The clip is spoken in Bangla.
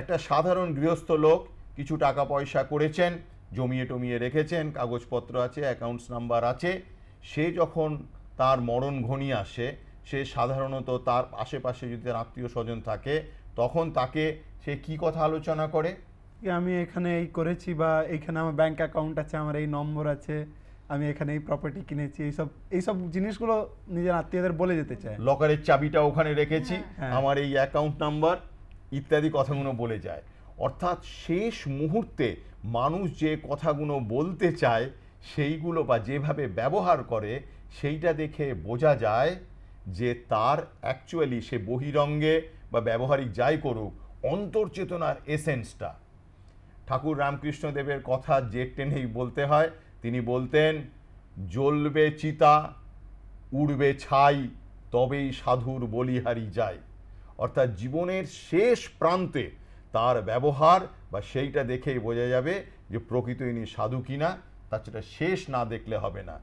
একটা সাধারণ গৃহস্থ লোক কিছু টাকা পয়সা করেছেন জমিয়ে টমিয়ে রেখেছেন কাগজপত্র আছে অ্যাকাউন্টস নাম্বার আছে। সে যখন তার মরণ ঘনিয়ে আসে সে সাধারণত তার আশেপাশে যদি তার আত্মীয় স্বজন থাকে তখন তাকে সে কি কথা আলোচনা করে? আমি এখানে এই করেছি বা এখানে আমার ব্যাংক অ্যাকাউন্ট আছে আমার এই নম্বর আছে আমি এখানে এই প্রপার্টি কিনেছি এইসব এইসব জিনিসগুলো নিজের আত্মীয়দের বলে যেতে চায়। লকারের চাবিটা ওখানে রেখেছি হ্যাঁ। আমার এই অ্যাকাউন্ট নাম্বার ইত্যাদি কথাগুলো বলে যায়। অর্থাৎ শেষ মুহূর্তে মানুষ যে কথাগুলো বলতে চায়, সেইগুলো বা যেভাবে ব্যবহার করে, সেইটা দেখে বোঝা যায় যে তার অ্যাকচুয়ালি সে বহিরঙ্গে বা ব্যবহারিক যাই করুক, অন্তর্চেতনার এসেন্সটা ঠাকুর রামকৃষ্ণদেবের কথা যে টেনেই বলতে হয়, তিনি বলতেন, জ্বলবে চিতা, উড়বে ছাই, তবেই সাধুর বলিহারি যায় অর্থাৎ জীবনের শেষ প্রান্তে তার ব্যবহার বা সেইটা দেখেই বোঝা যাবে যে প্রকৃত ইনি সাধু কিনা তাছাড়া শেষ না দেখলে হবে না।